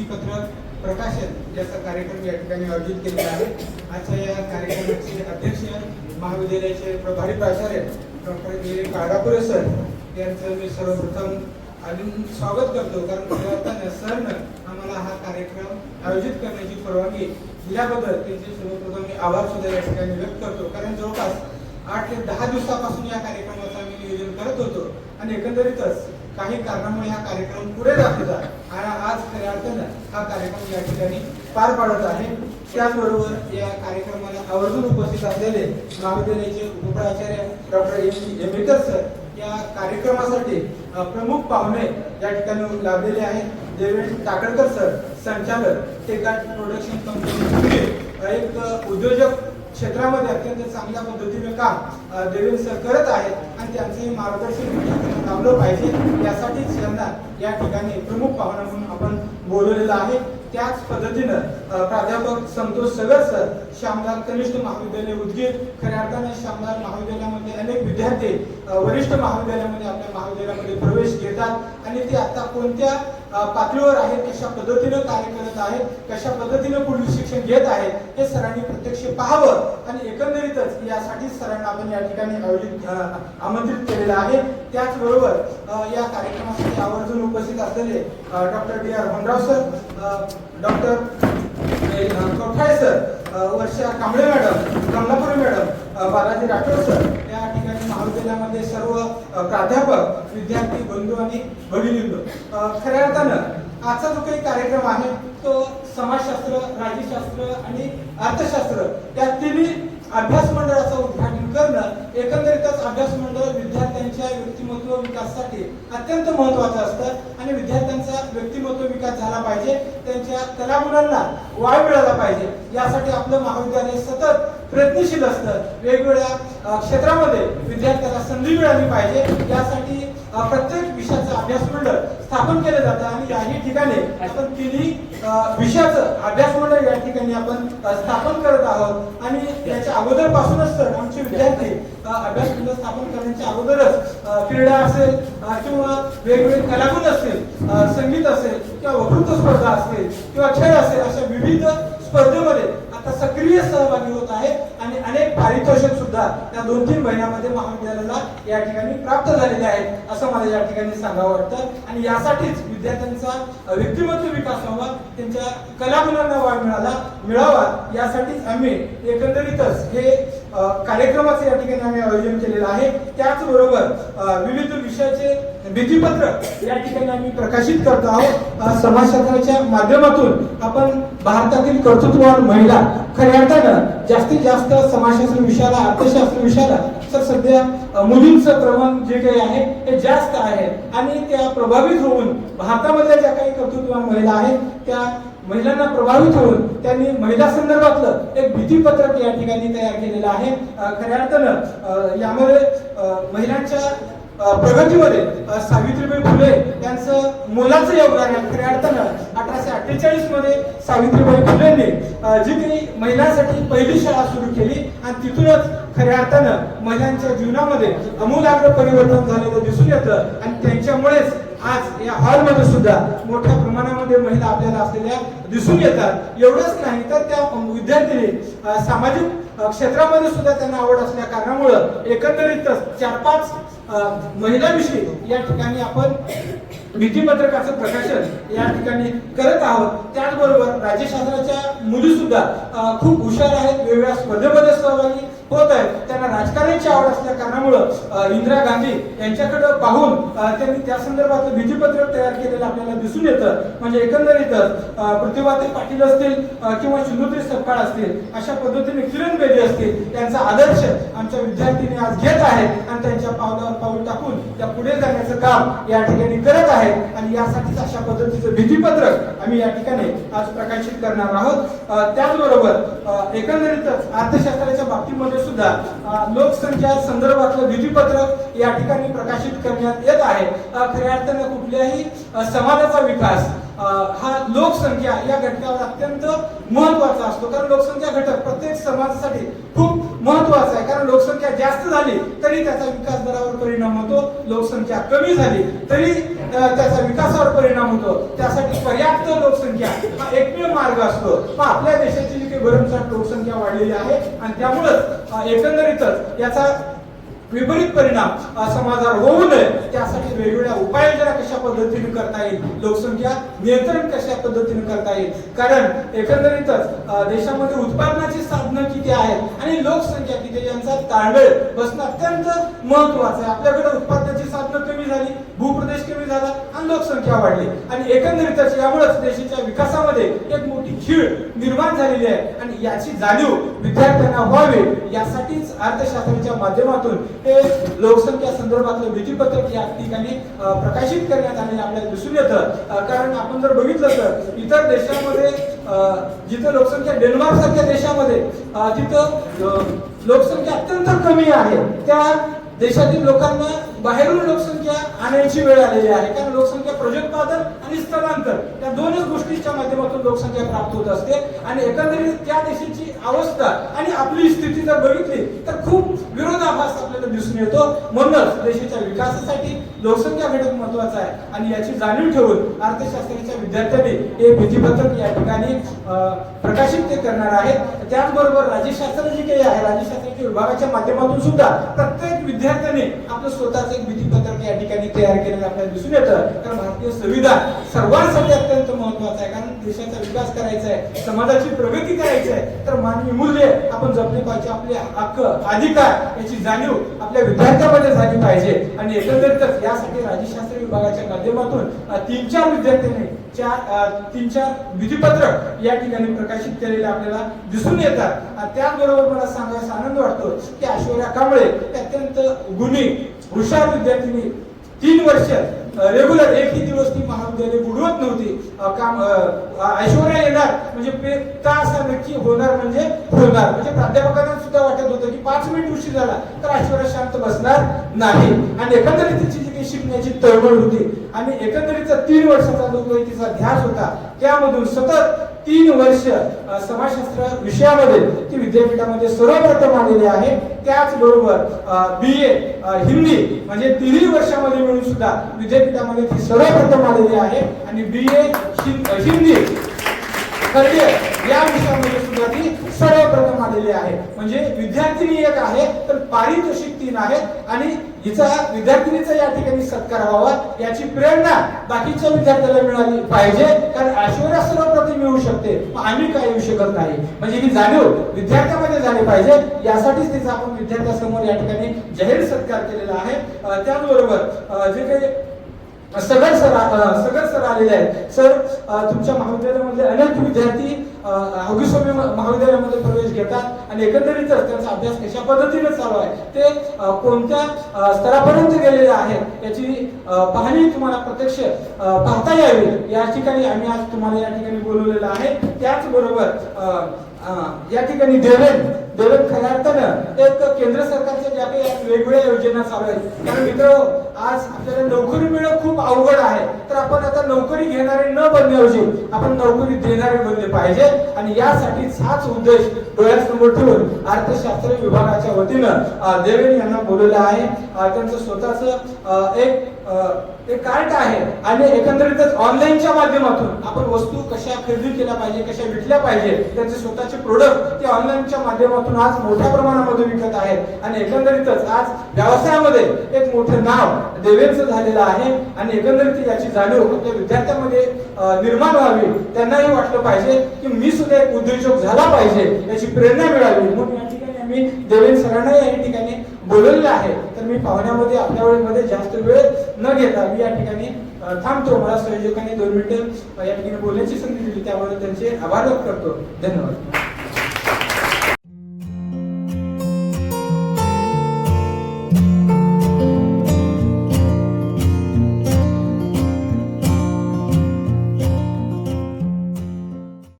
भित्तीपत्रक प्रकाशन याचा कार्यक्रम या ठिकाणी आयोजित केलेला आहे आजच्या या कार्यक्रमाचे अध्यक्ष महाविद्यालयाचे प्रभारी प्राचार्य डॉक्टर ए. काळापुरे सर यांचं मी सर्वप्रथम अजून स्वागत करतो कारण खऱ्या सरनं आम्हाला हा कार्यक्रम आयोजित करण्याची परवानगी दिल्याबद्दल त्यांचे सर्वप्रथम मी आभार सुद्धा या ठिकाणी व्यक्त करतो. कारण जवळपास आठ ते दहा दिवसापासून या कार्यक्रमाचं आम्ही नियोजन करत होतो आणि एकंदरीतच काही कारणामुळे हा कार्यक्रम पुढे जात होता आणि आज खऱ्या अर्थानं हा कार्यक्रम या ठिकाणी पार पाडत आहे. त्याचबरोबर या कार्यक्रमाला आवर्जून उपस्थित असलेले महाविद्यालयाचे उपप्राचार्य डॉक्टर एम एमेकर सर या कार्यक्रमासाठी प्रमुख पाहुणे या ठिकाणी लाभलेले आहेत. देवेंद्र काकडकर सर संचालक टेकाट प्रोडक्शन कंपनी एक उद्योजक क्षेत्रामध्ये अत्यंत चांगल्या पद्धतीने काम देवेंद्र सर करत आहेत आणि त्यांचंही मार्गदर्शन लाभलं पाहिजे. यासाठीच यांना या ठिकाणी प्रमुख पाहुणा म्हणून आपण बोलवलेलं आहे. त्याच पद्धतीनं प्राध्यापक संतोष सगर सर श्यामलाल कनिष्ठ महाविद्यालय उदगीर खऱ्या अर्थाने श्यामदार महाविद्यालयामध्ये अनेक विद्यार्थी वरिष्ठ महाविद्यालयामध्ये आपल्या महाविद्यालयामध्ये प्रवेश घेतात आणि ते आता कोणत्या पातळीवर आहेत कशा पद्धतीनं कार्य करत आहेत कशा पद्धतीनं पुढील शिक्षण घेत आहेत हे सरांनी प्रत्यक्ष पाहावं आणि एकंदरीतच यासाठी सरांना आपण या ठिकाणी आयोजित आमंत्रित केलेलं आहे. त्याचबरोबर या कार्यक्रमासाठी आवर्जून उपस्थित असलेले doctor D R Honrao sir doctor sir Varsha Kamble madam Kamalapuri madam Balaji Rathod sir या ठिकाणी महाविद्यालयामध्ये सर्व प्राध्यापक विद्यार्थी बंधू आणि भगिनींनो खऱ्या अर्थानं आजचा जो काही कार्यक्रम आहे तो समाजशास्त्र राज्यशास्त्र आणि अर्थशास्त्र या तिन्ही अभ्यास मंडळाचं उद्घाटन करणं एकंदरीतच अभ्यास मंडळ विद्यार्थ्यांच्या व्यक्तिमत्व विकासासाठी अत्यंत महत्वाचं असतं आणि विद्यार्थ्यांचा व्यक्तिमत्व विकास झाला पाहिजे त्यांच्या कला मुलांना वाव मिळाला पाहिजे. यासाठी आपलं महाविद्यालय सतत प्रयत्नशील असतं. वेगवेगळ्या क्षेत्रामध्ये विद्यार्थ्याला संधी मिळाली पाहिजे. यासाठी प्रत्येक विषयाचं अभ्यास मंडळ स्थापन केलं जातं आणि याही ठिकाणी आपण तिन्ही विषयाचं अभ्यास मंडळ या ठिकाणी आपण स्थापन करत आहोत. आणि याच्या अगोदरपासूनच तर आमचे विद्यार्थी अभ्यास मंडळ स्थापन करण्याच्या अगोदरच क्रीडा असेल किंवा वेगवेगळे कलागुण असतील संगीत असेल किंवा वक्तृत्व स्पर्धा असेल किंवा खेळ असेल अशा विविध स्पर्धेमध्ये आता सक्रिय सहभागी होत आहे आणि अनेक पारितोषिक सुद्धा त्या दोन तीन महिन्यामध्ये महाविद्यालयाला या ठिकाणी प्राप्त झालेले आहेत असं मला या ठिकाणी सांगावं वाटतं. आणि यासाठीच विद्यार्थ्यांचा व्यक्तिमत्व विकास व्हावा त्यांच्या कलागुणांना वाव मिळाला मिळावा यासाठीच आम्ही एकंदरीतच हे कार्यक्रमाचं या ठिकाणी आम्ही आयोजन केलेलं आहे. त्याचबरोबर विविध विषयाचे भीतीपत्र या ठिकाणी आम्ही प्रकाशित करतो आहोत. समाजशास्त्राच्या माध्यमातून आपण भारतातील कर्तृत्ववान महिला खऱ्या अर्थानं जास्तीत जास्त समाजशास्त्र विषयाला अर्थशास्त्र विषयाला तर सध्या मुलींचं प्रमाण जे काही आहे ते जास्त आहे. आणि त्या प्रभावित होऊन भारतामधल्या ज्या काही कर्तृत्ववान महिला आहेत त्या महिलांना प्रभावित होऊन त्यांनी महिला संदर्भातलं एक भीतीपत्रक या ठिकाणी तयार केलेलं आहे. खऱ्या अर्थानं यामध्ये महिलांच्या प्रगतीमध्ये सावित्रीबाई फुले यांचं मोलाचं योगदान आहे. खऱ्या अर्थानं अठराशे अठ्ठेचाळीसमध्ये सावित्रीबाई फुलेंनी जी काही महिलांसाठी पहिली शाळा सुरू केली आणि तिथूनच खऱ्या अर्थानं महिलांच्या जीवनामध्ये अमूलाग्र परिवर्तन झालेलं दिसून येतं आणि त्यांच्यामुळेच आज या हॉलमध्ये सुद्धा मोठ्या प्रमाणामध्ये महिला आपल्याला असलेल्या दिसून येतात. एवढंच नाही तर त्या विद्यार्थ्यांनी सामाजिक क्षेत्रामध्ये सुद्धा त्यांना आवड असल्या कारणामुळं एकंदरीतच चार पाच महिलाविषयी महिलांविषयी या ठिकाणी आपण भीतीपत्रकाचं प्रकाशन या ठिकाणी करत आहोत. त्याचबरोबर राज्यशास्त्राच्या मुली सुद्धा खूप हुशार आहेत वेगवेगळ्या स्पर्धेमध्ये सहभागी होत आहेत. त्यांना राजकारणाची आवड असल्या कारणामुळं इंदिरा गांधी यांच्याकडे पाहून त्यांनी त्या संदर्भात भीतीपत्रक तयार केलेलं आपल्याला दिसून येतं. म्हणजे एकंदरीतच प्रतिभाते पाटील असतील किंवा सिंधुताई सपकाळ असतील अशा पद्धतीने किरण बेदी असतील त्यांचा आदर्श आमच्या विद्यार्थ्यांनी आज घेत आहेत आणि त्यांच्या पावलावर पाऊल टाकून त्या पुढे जाण्याचं काम या ठिकाणी करत आहेत. आणि यासाठीच अशा पद्धतीचं भीतीपत्रक आम्ही या ठिकाणी आज प्रकाशित करणार आहोत. त्याचबरोबर एकंदरीतच अर्थशास्त्राच्या बाबतीमध्ये सुद्धा लोकसंख्या संदर्भातलं भीतीपत्रक या ठिकाणी प्रकाशित करण्यात येत आहे. खऱ्या अर्थानं कुठल्याही समाजाचा विकास हा लोकसंख्या या घटकावर अत्यंत महत्त्वाचा असतो. कारण लोकसंख्या घटक प्रत्येक समाजासाठी खूप महत्वाचं आहे. कारण लोकसंख्या जास्त झाली तरी त्याचा विकास दरावर परिणाम होतो. लोकसंख्या कमी झाली तरी त्याचा विकासावर परिणाम होतो. त्यासाठी पर्याप्त लोकसंख्या हा एकमेव मार्ग असतो. आपल्या देशाची जी काही भरमसाठ लोकसंख्या वाढलेली आहे आणि त्यामुळंच एकंदरीतच याचा विपरीत परिणाम समाजावर होऊ नये. त्यासाठी वेगवेगळ्या उपाययोजना कशा पद्धतीने करता येईल? लोकसंख्या नियंत्रण कशा पद्धतीने करता येईल? कारण एकंदरीतच देशामध्ये उत्पादनाची साधनं किती आहेत आणि लोकसंख्या किती यांचा ताळमेळ बसणं अत्यंत महत्वाचं आहे. आपल्याकडे उत्पादनाची साधनं कमी झाली. भूप्रदेश कमी झाला? आणि लोकसंख्या वाढली. आणि एकंदरीतच यामुळेच देशाच्या विकासामध्ये एक मोठी खीळ निर्माण झालेली आहे. आणि याची जाणीव विद्यार्थ्यांना व्हावी यासाठीच अर्थशास्त्राच्या माध्यमातून हे लोकसंख्या संदर्भातलं विधीपत्रक या ठिकाणी प्रकाशित करण्यात आलेलं आपल्याला दिसून येतं. कारण आपण जर बघितलं तर इतर देशांमध्ये जिथं लोकसंख्या डेन्मार्क सारख्या देशामध्ये जिथं लोकसंख्या अत्यंत कमी आहे त्या देशातील लोकांना बाहेरून लोकसंख्या आणायची वेळ आलेली आहे. कारण लोकसंख्या प्रजोत्पादन आणि स्थलांतर या दोनच गोष्टींच्या माध्यमातून लोकसंख्या प्राप्त होत असते. आणि एकंदरीत त्या देशाची अवस्था आणि आपली स्थिती जर बघितली तर खूप विरोधाभास आपल्याला दिसून येतो. म्हणूनच देशाच्या विकासासाठी लोकसंख्या घटक महत्त्वाचा आहे. आणि याची जाणीव ठेवून अर्थशास्त्राच्या विद्यार्थ्यांनी हे भीतीपत्रक या ठिकाणी प्रकाशित ते करणार आहेत. त्याचबरोबर राज्यशास्त्र जे काही आहे राज्यशास्त्राच्या विभागाच्या माध्यमातून सुद्धा प्रत्येक विद्यार्थ्याने आपलं स्वतःच एक भीतीपत्रक या ठिकाणी तयार केलेलं आपल्याला दिसून येतं. कारण भारतीय संविधान सर्वांसाठी अत्यंत महत्वाचं आहे. कारण देशाचा विकास करायचा आहे समाजाची प्रगती करायची आहे तर मानवी मूल्य आपण जपले पाहिजे आपले हक्क अधिकार याची जाणीव आपल्या विद्यार्थ्यामध्ये झाली पाहिजे. आणि एकंदरीतच यासाठी राज्यशास्त्र विभागाच्या माध्यमातून तीन चार विद्यार्थ्यांनी चार तीन चार विधीपत्रक या ठिकाणी प्रकाशित केलेले आपल्याला दिसून येतात. त्याचबरोबर मला सांगायचा आनंद वाटतो की ऐश्वर्या कांबळे अत्यंत गुणी हुशार विद्यार्थिनी तीन वर्ष रेग्युलर एकही दिवस ती महाविद्यालय बुडवत नव्हती. काम ऐश्वर्या येणार म्हणजे तासा नक्की होणार म्हणजे होणार. म्हणजे प्राध्यापकांना सुद्धा वाटत होतं की पाच मिनिट उशीर झाला तर ऐश्वर्या शांत बसणार नाही. आणि एकंदरीत तिची ती शिकण्याची तळमळ होती. आणि एकंदरीत तीन वर्षाचा जो तिचा ध्यास होता. त्यामधून सतत तीन वर्ष समाजशास्त्र विषयामध्ये ती विद्यापीठामध्ये सर्वप्रथम आलेली आहे. त्याचबरोबर बी ए हिंदी म्हणजे तिन्ही वर्षामध्ये मिळून सुद्धा विद्यापीठामध्ये ती सर्वप्रथम आलेली आहे. आणि बी ए हिंदी. या विषयामध्ये सुद्धा ती सर्वप्रथम आलेली आहे. म्हणजे विद्यार्थिनी एक आहे तर पारितोषिक तीन आहेत आणि हिचा विद्यार्थिनीचा या ठिकाणी सत्कार व्हावा याची प्रेरणा बाकीच्या विद्यार्थ्याला मिळाली पाहिजे कारण ऐश्वर्या सर्वप्रती मिळू शकते आम्ही काय येऊ शकत नाही. म्हणजे ही जाणीव विद्यार्थ्यामध्ये झाली पाहिजे यासाठीच तिचा आपण विद्यार्थ्यासमोर या ठिकाणी जाहीर सत्कार केलेला आहे. त्याचबरोबर जे काही सगळ सर अ, सगळ सर आलेले आहेत सर तुमच्या महाविद्यालयामध्ये अनेक विद्यार्थी अगुस्वामी महाविद्यालयामध्ये प्रवेश घेतात आणि एकंदरीतच त्यांचा अभ्यास कशा पद्धतीने चालू आहे ते कोणत्या स्तरापर्यंत गेलेले आहेत याची पाहणी तुम्हाला प्रत्यक्ष पाहता यावी. या ठिकाणी आम्ही आज तुम्हाला या ठिकाणी बोलवलेलं आहे. त्याचबरोबर या ठिकाणी देवेन देवेन खऱ्या अर्थानं एक केंद्र सरकारच्या ज्या काही वेगवेगळ्या योजना चालू आहेत. कारण मित्र आज आपल्याला नोकरी मिळणं खूप अवघड आहे. तर आपण आता नोकरी घेणारे न बनण्याऐवजी आपण नोकरी देणारे बनले पाहिजे. आणि यासाठीच हाच उद्देश डोळ्यासमोर ठेवून अर्थशास्त्र विभागाच्या वतीनं देवेन यांना बोलवलं आहे. त्यांचं स्वतःच एक ते कार्ट आहे. आणि एकंदरीतच ऑनलाईनच्या माध्यमातून आपण वस्तू कशा खरेदी केल्या पाहिजे कशा विकल्या पाहिजे त्यांचे स्वतःचे प्रोडक्ट ते ऑनलाईनच्या माध्यमातून आज मोठ्या प्रमाणामध्ये विकत आहेत. आणि एकंदरीतच आज व्यवसायामध्ये एक मोठं नाव देवेंचं झालेलं आहे. आणि एकंदरीत याची जाणीव आपल्या विद्यार्थ्यांमध्ये निर्माण व्हावी त्यांनाही वाटलं पाहिजे की मी सुद्धा एक उद्योजक झाला पाहिजे याची प्रेरणा मिळावी. म्हणून या ठिकाणी आम्ही देवेंद्र सरांना या ठिकाणी बोलवलेलं आहे. तुम्ही पाहुण्यामध्ये आपल्या वेळेमध्ये जास्त वेळ न घेता मी या ठिकाणी थांबतो. मला संयोजकांनी दोन मिनिटं या ठिकाणी बोलण्याची संधी दिली. त्यामुळे त्यांचे आभार व्यक्त करतो. धन्यवाद.